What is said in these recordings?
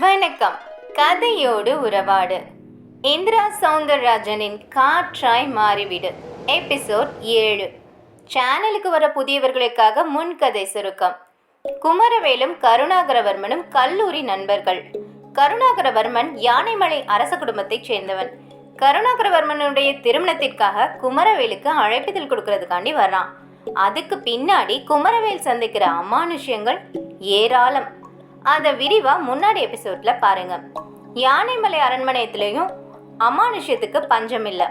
வணக்கம். கதையோடு உறவாடு. இந்திரா சவுந்தரராஜனின் காற்றாய் மாறிவிடு. எபிசோட் ஏழு. சேனலுக்கு வர புதியவர்களுக்காக முன்கதை சுருக்கம். குமரவேலும் கருணாகரவர்மனும் கல்லூரி நண்பர்கள். கருணாகரவர்மன் யானைமலை அரச குடும்பத்தைச் சேர்ந்தவன். கருணாகரவர்மனுடைய திருமணத்திற்காக குமரவேலுக்கு அழைப்பிதழ் கொடுக்கறதுக்காண்டி வர்றான். அதுக்கு பின்னாடி குமரவேல் சந்திக்கிற அமானுஷ்யங்கள் ஏராளம். அதை விரிவாக முன்னாடி எபிசோட்ல பாருங்க. யானைமலை அரண்மனையத்திலையும் அமானுஷ்யத்துக்கு பஞ்சம் இல்லை.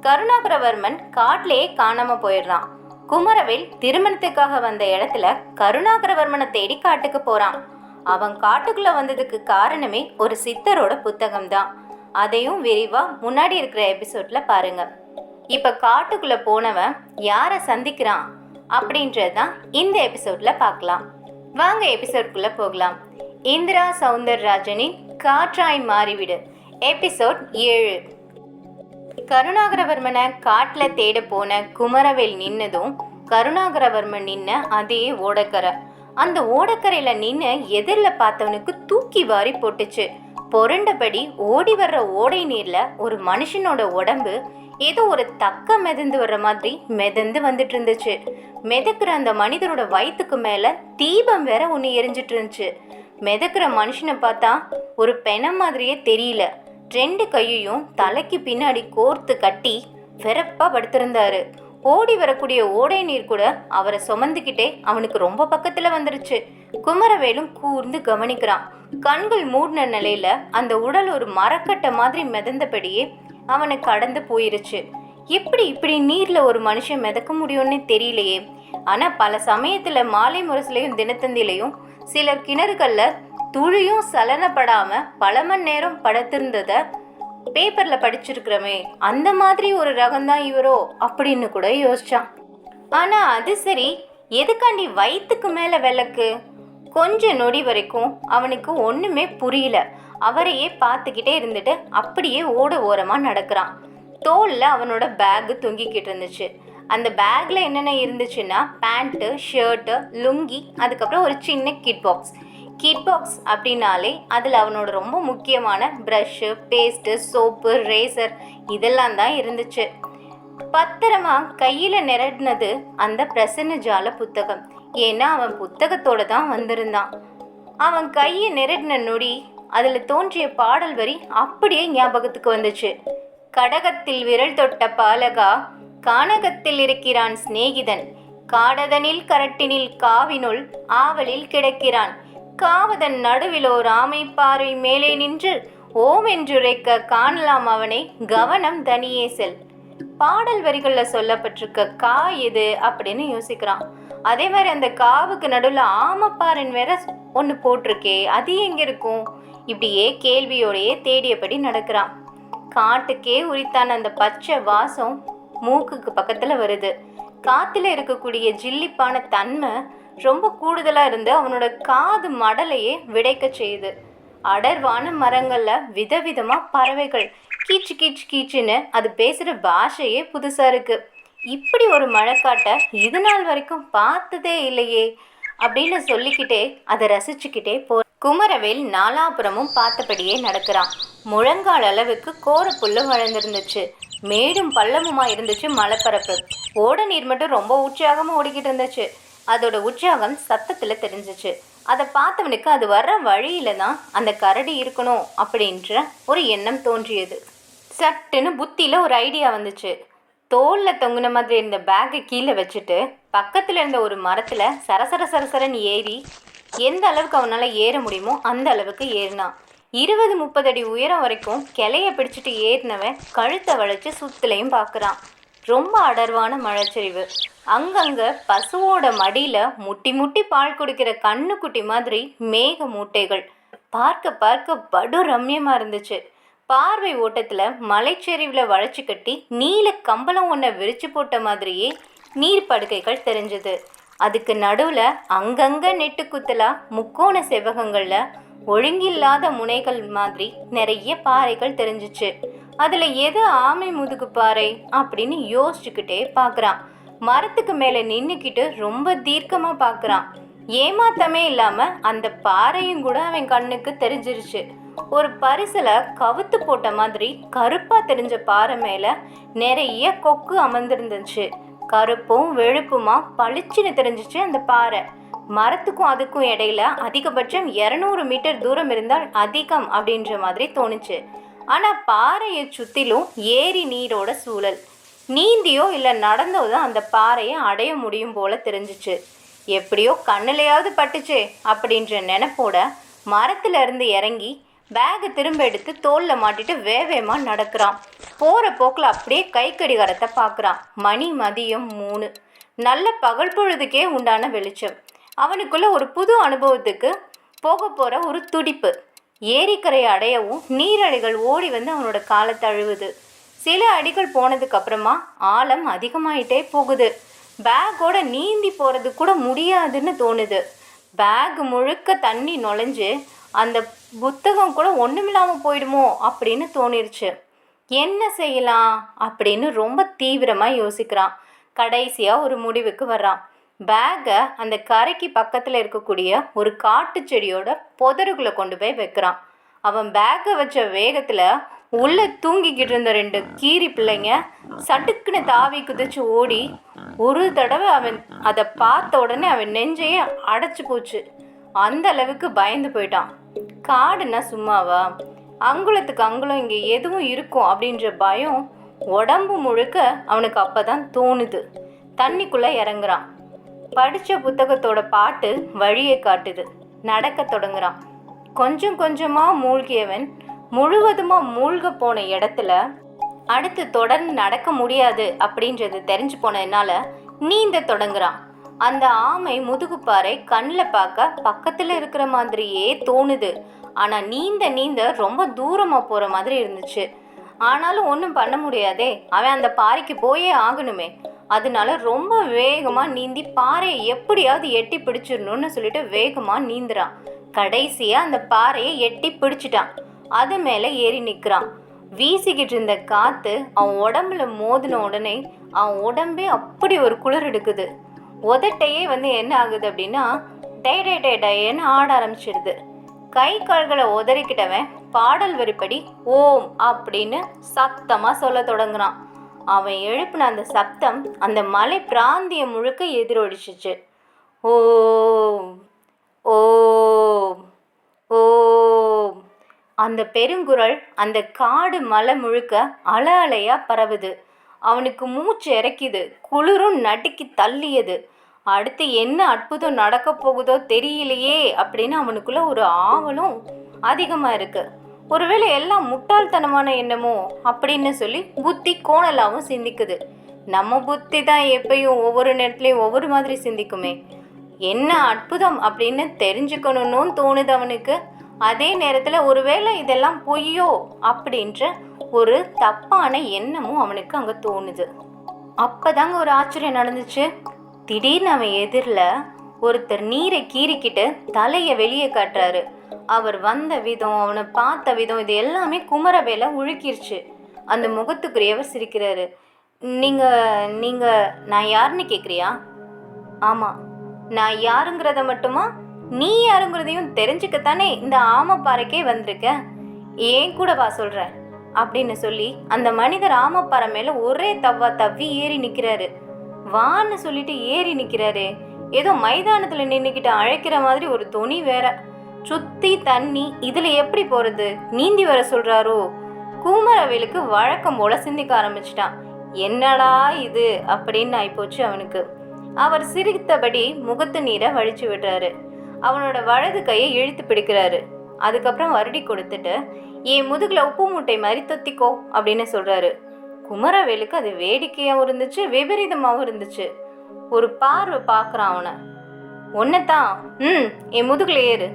கருணாகரவர்மன் காட்டிலேயே காணாம போயிடுறான். குமரவேல் திருமணத்துக்காக வந்த இடத்துல கருணாகரவர்மனை தேடி காட்டுக்கு போறான். அவன் காட்டுக்குள்ள வந்ததுக்கு காரணமே ஒரு சித்தரோட புத்தகம் தான் அதையும் விரிவா முன்னாடி இருக்கிற எபிசோட்ல பாருங்க. இப்ப காட்டுக்குள்ள போனவன் யாரை சந்திக்கிறான் அப்படின்றது தான் இந்த எபிசோட்ல பார்க்கலாம் வாங்க எபிசோட்குள்ள போகலாம். இந்திரா சவுந்தரராஜனின் காற்றாய் மாறிவிடு. எபிசோட் ஏழு. கருணாகரவர்மனை காட்டில் தேட போன குமரவேல் நின்னதும் கருணாகரவர்மன் நின்ன அதே ஓடக்கரை. அந்த ஓடக்கரையில் நின்று எதிரில் பார்த்தவனுக்கு தூக்கி வாரி போட்டுச்சு. பொருண்டபடி ஓடி வர்ற ஓடை நீரில் ஒரு மனுஷனோட உடம்பு ஏதோ ஒரு தக்க மிதந்து வர்ற மாதிரி மிதந்து வந்துட்டு இருந்துச்சு மிதக்கிற அந்த மனிதனோட வயிற்றுக்கு மேலே தீபம் வேற ஒன்று எரிஞ்சிட்டு இருந்துச்சு மிதக்கிற மனுஷனை பார்த்தா ஒரு பெணம் மாதிரியே தெரியல. ரெண்டு கையையும் தலைக்கு பின்னாடி கோர்த்து கட்டி வெறப்பாக படுத்திருந்தாரு. ஓடி வரக்கூடிய ஓடை நீர் கூட அவரை சுமந்துக்கிட்டே அவனுக்கு ரொம்ப பக்கத்தில் வந்துருச்சு. குமரவேலும் கூர்ந்து கவனிக்கிறான். கண்கள் மூடின நிலையில அந்த உடல் ஒரு மரக்கட்டை மாதிரி மிதந்தபடியே அவனை கடந்து போயிருச்சு. எப்படி இப்படி நீர்ல ஒரு மனுஷன் மிதக்க முடியும்னு தெரியலையே. ஆனா பல சமயத்துல மாலை முரசுலையும் தினத்தந்திலையும் சிலர் கிணறுகள்ல துளியும் சலனப்படாம பல மணி நேரம் படுத்திருந்தத பேப்பர்ல படிச்சிருக்கிறோமே அந்த மாதிரி ஒரு ரகம்தான் இவரோ அப்படின்னு கூட யோசிச்சான். ஆனா அது சரி எதுக்காண்டி வயிற்றுக்கு மேல விளக்கு? கொஞ்ச நொடி வரைக்கும் அவனுக்கு ஒண்ணுமே புரியல. அவரையே பார்த்துக்கிட்டே இருந்துட்டு அப்படியே ஓட ஓரமா நடக்கிறான். தோல்ல அவனோட பேக் தொங்கிக்கிட்டு இருந்துச்சு. அந்த பேக்கில் என்னென்ன இருந்துச்சுன்னா பேண்ட்டு ஷர்ட்டு லுங்கி அதுக்கப்புறம் ஒரு சின்ன கிட் பாக்ஸ் கிட் பாக்ஸ் அப்படின்னாலே அதில் அவனோட ரொம்ப முக்கியமான ப்ரஷ்ஷு பேஸ்ட்டு சோப்பு ரேசர் இதெல்லாம் தான் இருந்துச்சு. பத்திரமா கையில் நிரடினது அந்த பிரசன்ன ஜால புத்தகம். ஏன்னா அவன் புத்தகத்தோட தான் வந்திருந்தான். அவன் கையை நிரடின நொடி அதில் தோன்றிய பாடல் வரி அப்படியே ஞாபகத்துக்கு வந்துச்சு. கடகத்தில் விரல் தொட்ட பாலகா கானகத்தில் இருக்கிறான் சிநேகிதன். காடதனில் கரட்டினில் காவினுள் ஆவலில் கிடக்கிறான். காவதன் நடுவிலோ ஆமை பாறை மேலே நின்று ஓம் என்றுரைக்க காணலாம் அவனை கவனம் தனியே செல். பாடல் வரிகளில் சொல்லப்பட்டிருக்க கா எது அப்படின்னு யோசிக்கிறான். அதே மாதிரி அந்த காவுக்கு நடுவில் ஆமப்பாரன் வேற ஒன்று போட்டிருக்கே அது எங்க இருக்கும்? இப்படியே கேள்வியோடையே தேடியபடி நடக்கிறான். காட்டுக்கே உரித்தான அந்த பச்சை வாசம் மூக்குக்கு பக்கத்தில் வருது. காற்றுல இருக்கக்கூடிய ஜில்லிப்பான தன்மை ரொம்ப கூடுதலாக இருந்து அவனோட காது மடலையே விடைக்க செய்யுது. அடர்வான மரங்களில் விதவிதமாக பறவைகள். கீச்சு கீச்சு கீச்சுன்னு அது பேசுகிற பாஷையே புதுசாக இருக்குது இப்படி ஒரு மழைக்காட்டை இது நாள் வரைக்கும் பார்த்ததே இல்லையே அப்படின்னு சொல்லிக்கிட்டே அதை ரசிச்சுக்கிட்டே போ. குமரவேல் நாலாபுரமும் பார்த்தபடியே நடக்கிறான். முழங்கால் அளவுக்கு கோரப்புல்லு வளர்ந்துருந்துச்சு. மேடும் பள்ளமுமா இருந்துச்சு மலைப்பரப்பு. ஓட நீர் மட்டும் ரொம்ப உற்சாகமாக ஓடிக்கிட்டு இருந்துச்சு. அதோட உற்சாகம் சத்தத்தில் தெரிஞ்சிச்சு. அதை பார்த்தவனுக்கு அது வர்ற வழியில தான் அந்த கரடி இருக்கணும் அப்படின்ற ஒரு எண்ணம் தோன்றியது. சட்டுன்னு புத்தியில் ஒரு ஐடியா வந்துச்சு. தோலில் தொங்குன மாதிரி இருந்த பேக்கை கீழே வச்சுட்டு பக்கத்தில் இருந்த ஒரு மரத்தில் சரசர சரசரன்னு ஏறி எந்த அளவுக்கு அவனால் ஏற முடியுமோ அந்த அளவுக்கு ஏறினான். இருபது முப்பது அடி உயரம் வரைக்கும் கிளைய பிடிச்சிட்டு ஏறினவன் கழுத்தை வளைச்சு சுத்துலையும் பார்க்குறான். ரொம்ப அடர்வான மழைச்சரிவு. அங்கங்க பசுவோட மடியில முட்டி முட்டி பால் குடிக்கிற கண்ணுக்குட்டி மாதிரி மேக மூட்டைகள். பார்க்க பார்க்க படு ரம்யமா இருந்துச்சு. பார்வை ஓட்டத்துல மலைச்சரிவுல வளைச்சு கட்டி நீல கம்பளம் ஒன்றை விரிச்சு போட்ட மாதிரியே நீர் படுக்கைகள் தெரிஞ்சது. அதுக்கு நடுவில் அங்கங்கே நெட்டு குத்தலாக முக்கோண செவ்வகங்களில் ஒழுங்கில்லாத முனைகள் மாதிரி நிறைய பாறைகள் தெரிஞ்சுச்சு. அதுல எது ஆமை முதுகு பாறை அப்படின்னு யோசிச்சுக்கிட்டே பார்க்குறான் மரத்துக்கு மேல நின்னுக்கிட்டு ரொம்ப தீர்க்கமா பார்க்குறான் ஏமாத்தமே இல்லாம அந்த பாறையும் கூட அவன் கண்ணுக்கு தெரிஞ்சிருச்சு. ஒரு பரிசுல கவுத்து போட்ட மாதிரி கருப்பா தெரிஞ்ச பாறை மேல நிறைய கொக்கு அமர்ந்திருந்துச்சு. கருப்பும் வெளுப்புமா பளிச்சுன்னு தெரிஞ்சிச்சு அந்த பாறை. மரத்துக்கும் அதுக்கும் இடையில அதிகபட்சம் இரநூறு மீட்டர் தூரம் இருந்தால் அதிகம் அப்படின்ற மாதிரி தோணுச்சு. ஆனா பாறையை சுத்திலும் ஏரி நீரோட சூழல். நீந்தியோ இல்லை நடந்தோ தான் அந்த பாறையை அடைய முடியும் போல தெரிஞ்சிச்சு. எப்படியோ கண்ணிலையாவது பட்டுச்சே அப்படின்ற நினைப்போட மரத்துல இருந்து இறங்கி பேகை திரும்ப எடுத்து தோலில் மாட்டிட்டு வேவேமாக நடக்கிறான். போகிற போக்கில் அப்படியே கை கடிகாரத்தை பார்க்குறான். மணி மதியம் மூணு. நல்ல பகல் பொழுதுக்கே உண்டான வெளிச்சம். அவனுக்குள்ள ஒரு புது அனுபவத்துக்கு போக போகிற ஒரு துடிப்பு. ஏரிக்கரையை அடையவும் நீரலைகள் ஓடி வந்து அவனோட காலை தழுவுது. சில அடிகள் போனதுக்கப்புறமா ஆழம் அதிகமாயிட்டே போகுது. பேக்கோட நீந்தி போகிறது கூட முடியாதுன்னு தோணுது. பேக் முழுக்க தண்ணி நுழைஞ்சு அந்த புத்தகம் கூட ஒன்றுமில்லாமல் போயிடுமோ அப்படின்னு தோணிருச்சு. என்ன செய்யலாம் அப்படின்னு ரொம்ப தீவிரமாக யோசிக்கிறான். கடைசியாக ஒரு முடிவுக்கு வர்றான். பேக்கை அந்த கரைக்கு பக்கத்தில் இருக்கக்கூடிய ஒரு காட்டு செடியோட புதருக்குள்ளே கொண்டு போய் வைக்கிறான். அவன் பேக்கை வச்ச வேகத்தில் உள்ளே தூங்கிக்கிட்டு இருந்த ரெண்டு கீரி பிள்ளைங்க சட்டுக்குன்னு தாவி குதிச்சு ஓடி ஒரு தடவை அவன் அதை பார்த்த உடனே அவன் நெஞ்சையே அடைச்சி போச்சு. அந்த அளவுக்கு பயந்து போயிட்டான். காடுன்னா சும்மாவா? அங்குலத்துக்கு அங்குலம் இங்கே எதுவும் இருக்கும் அப்படின்ற பயம் உடம்பு முழுக்க அவனுக்கு அப்போ தான் தோணுது. தண்ணிக்குள்ளே இறங்குறான். படித்த புத்தகத்தோட பாட்டு வழியை காட்டுது. நடக்க தொடங்குறான். கொஞ்சம் கொஞ்சமாக மூழ்கியவன் முழுவதுமாக மூழ்க போன இடத்துல அடுத்து தொடர்ந்து நடக்க முடியாது அப்படின்றது தெரிஞ்சு போனதுனால நீந்த தொடங்குறான். அந்த ஆமை முதுகுப்பாறை கண்ணில் பார்க்க பக்கத்தில் இருக்கிற மாதிரியே தோணுது. ஆனால் நீந்த நீந்த ரொம்ப தூரமாக போகிற மாதிரி இருந்துச்சு. ஆனாலும் ஒன்றும் பண்ண முடியாதே. அவன் அந்த பாறைக்கு போயே ஆகணுமே. அதனால ரொம்ப வேகமாக நீந்தி பாறையை எப்படியாவது எட்டி பிடிச்சிடணும்னு சொல்லிட்டு வேகமாக நீந்துறான். கடைசியாக அந்த பாறையை எட்டி பிடிச்சிட்டான். அது மேலே ஏறி நிற்கிறான் வீசிக்கிட்டு இருந்த காற்று அவன் உடம்புல மோதின உடனே அவன் உடம்பே அப்படி ஒரு குளிர் எடுக்குது. உதட்டையே வந்து என்ன ஆகுது அப்படின்னா டே டே டே டேன்னு ஆட ஆரம்பிச்சிடுது கை கால்களை உதறிக்கிட்டவன் பாடல் வரிப்படி ஓம் அப்படின்னு சத்தமாக சொல்ல தொடங்குனான் அவன் எழுப்பின அந்த சப்தம் அந்த மலை பிராந்தியம் முழுக்க எதிரொலிச்சிச்சு. ஓம் ஓம் ஓம். அந்த பெருங்குரல் அந்த காடு மலை முழுக்க அல அலையாக பரவுது. அவனுக்கு மூச்சு இறக்கிது குளிரும் நடுக்கி தள்ளியது. அடுத்து என்ன அற்புதம் நடக்க போகுதோ தெரியலையே அப்படின்னு அவனுக்குள்ள ஒரு ஆவலும் அதிகமாக இருக்கு. ஒருவேளை எல்லாம் முட்டாள்தனமான எண்ணமோ அப்படின்னு சொல்லி புத்தி கோணலாவும் சிந்திக்குது. நம்ம புத்தி தான் எப்பயும் ஒவ்வொரு நேரத்துலையும் ஒவ்வொரு மாதிரி சிந்திக்குமே. என்ன அற்புதம் அப்படின்னு தெரிஞ்சுக்கணும்னு தோணுது அவனுக்கு. அதே நேரத்தில் ஒருவேளை இதெல்லாம் பொய்யோ அப்படின்ற ஒரு தப்பான எண்ணமும் அவனுக்கு அங்கே தோணுது. அப்போதாங்க ஒரு ஆச்சரியம் நடந்துச்சு. திடீர்னு அவன் எதிரில் ஒருத்தர் நீரை கீறிக்கிட்டு தலையை வெளியே காட்டுறாரு. அவர் வந்த விதம் அவனை பார்த்த விதம் இது எல்லாமே குமரவேல உழுக்கிருச்சு அந்த முகத்துக்குரியவர் சிரிக்கிறாரு. நீங்கள் நீங்கள் நான் யாருன்னு கேட்குறியா ஆமாம் நான் யாருங்கிறத மட்டுமா? நீ யாருங்கிறதையும் தெரிஞ்சுக்கத்தானே இந்த ஆமப்பாறைக்கே வந்திருக்க? ஏன் கூட வா சொல்கிற அப்படின்னு சொல்லி அந்த மனிதர் ஆமப்பாறை மேலே ஒரே தவ்வா தவ்வி ஏறி நிற்கிறாரு வான்னு சொல்லிட்டு ஏறி நிற்கிறாரு ஏதோ மைதானத்தில் நின்றுக்கிட்டு அழைக்கிற மாதிரி ஒரு துணி வேற. சுத்தி தண்ணி இதில் எப்படி போகிறது நீந்தி வர சொல்கிறாரோ கூமரவேலுக்கு வழக்கம் போல சிந்திக்க ஆரம்பிச்சிட்டான். என்னடா இது? அப்படின்னு ஆயிப்போச்சு அவனுக்கு. அவர் சிரித்தபடி முகத்து நீரை வழிச்சு விடுறாரு. அவனோட வலது கையை இழுத்து பிடிக்கிறாரு. அதுக்கப்புறம் வருடி கொடுத்துட்டு என் முதுகில் உப்பு மூட்டை மாதிரி தொத்திக்கோ அப்படின்னு சொல்கிறாரு குமரவேலுக்கு அது வேடிக்கையாகவும் இருந்துச்சு விபரீதமாகவும் இருந்துச்சு. ஒரு பார்வை பார்க்குறான் அவனை. தான் ம் என் முதுகில் ஏறு.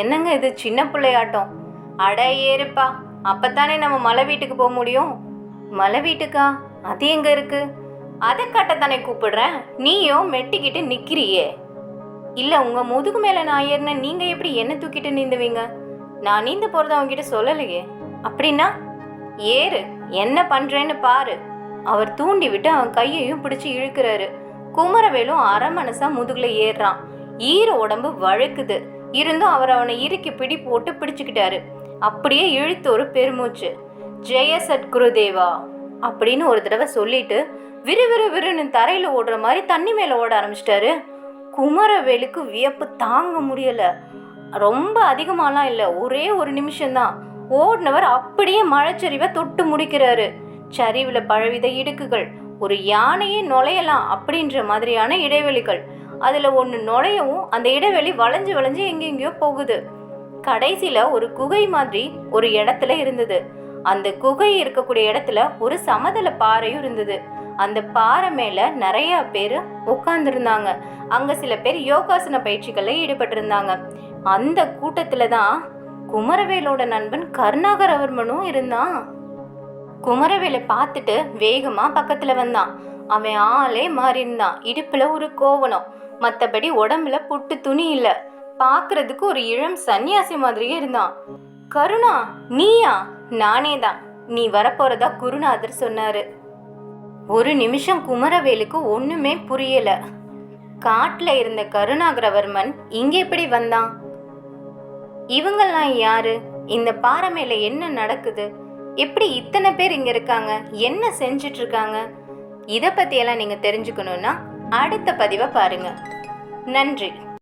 என்னங்க இது சின்ன பிள்ளையாட்டம்? அட ஏறுப்பா அப்போத்தானே நம்ம மலை வீட்டுக்கு போக முடியும்? மலை வீட்டுக்கா? அது எங்கே இருக்குது அதை கட்டத்தானே கூப்பிடுறேன். நீயும் மெட்டிக்கிட்டு நிற்கிறியே இல்லை உங்கள் முதுகு மேலே நான் ஏறின நீங்கள் எப்படி என்ன தூக்கிட்டு நீந்துவீங்க? நான் நீந்த போகிறத அவங்ககிட்ட சொல்லலையே. அப்படின்னா ஏறு என்ன பண்ணுறேன்னு பாரு. அவர் தூண்டி விட்டு அவன் கையையும் பிடிச்சி இழுக்கிறாரு. குமரவேலும் அரை மனசா முதுகுல ஏறுறான். ஈர உடம்பு வழுக்குது. இருந்தும் அவர் அவனை இறுக்கி பிடி போட்டு பிடிச்சுக்கிட்டாரு. அப்படியே இழுத்து ஒரு பெருமூச்சு. ஜெய சத்குருதேவா அப்படின்னு ஒரு தடவை சொல்லிட்டு விறுவிறு விறுன்னு தரையில் ஓடுற மாதிரி தண்ணி மேலே ஓட ஆரம்பிச்சிட்டாரு. குமரவேலுக்கு வியப்பு தாங்க முடியல. ரொம்ப அதிகமாலாம் இல்லை. ஒரே ஒரு நிமிஷம்தான். ஓடினவர் அப்படியே மழைச்சரிவை தொட்டு முடிக்கிறாரு. சரிவில் பழவித இடுக்குகள் ஒரு யானையே நுழையலாம் அப்படின்ற மாதிரியான இடைவெளிகள். அதில் ஒன்று நுழையவும் அந்த இடைவெளி வளைஞ்சு வளைஞ்சு எங்கெங்கேயோ போகுது. கடைசியில் ஒரு குகை மாதிரி ஒரு இடத்துல இருந்தது. அந்த குகை இருக்கக்கூடிய இடத்துல ஒரு சமதள பாறையும் இருந்தது. அந்த பாறை மேல நிறைய பேர் உட்கார்ந்துருந்தாங்க. அங்க சில பேர் யோகாசன பயிற்சிகளில் ஈடுபட்டிருந்தாங்க. அந்த கூட்டத்தில் தான் குமரவேலோட நண்பன் கருணாகரவர்மனும் இருந்தான். குமரவேலை பார்த்துட்டு வேகமா பக்கத்துல வந்தான். அவன் ஆளே மாறி இருந்தான் இடுப்புல ஒரு கோவணம். மத்தபடி உடம்புல புட்டு துணி இல்ல. பார்க்கிறதுக்கு ஒரு இளம் சன்னியாசி மாதிரியே இருந்தான். கருணா நீயா? நானே தான் நீ வரப்போறதா குருநாதர் சொன்னாரு. ஒரு நிமிஷம் குமரவேலுக்கு ஒண்ணுமே புரியல. காட்டுல இருந்த கருணாகரவர்மன் இங்க எப்படி வந்தான்? இவங்கெல்லாம் யாரு? இந்த பாறை மேல என்ன நடக்குது? எப்படி இத்தனை பேர் இங்க இருக்காங்க? என்ன செஞ்சுட்டு இருக்காங்க இத பத்தி எல்லாம் நீங்க தெரிஞ்சுக்கணும்னா அடுத்த பதிவை பாருங்க. நன்றி.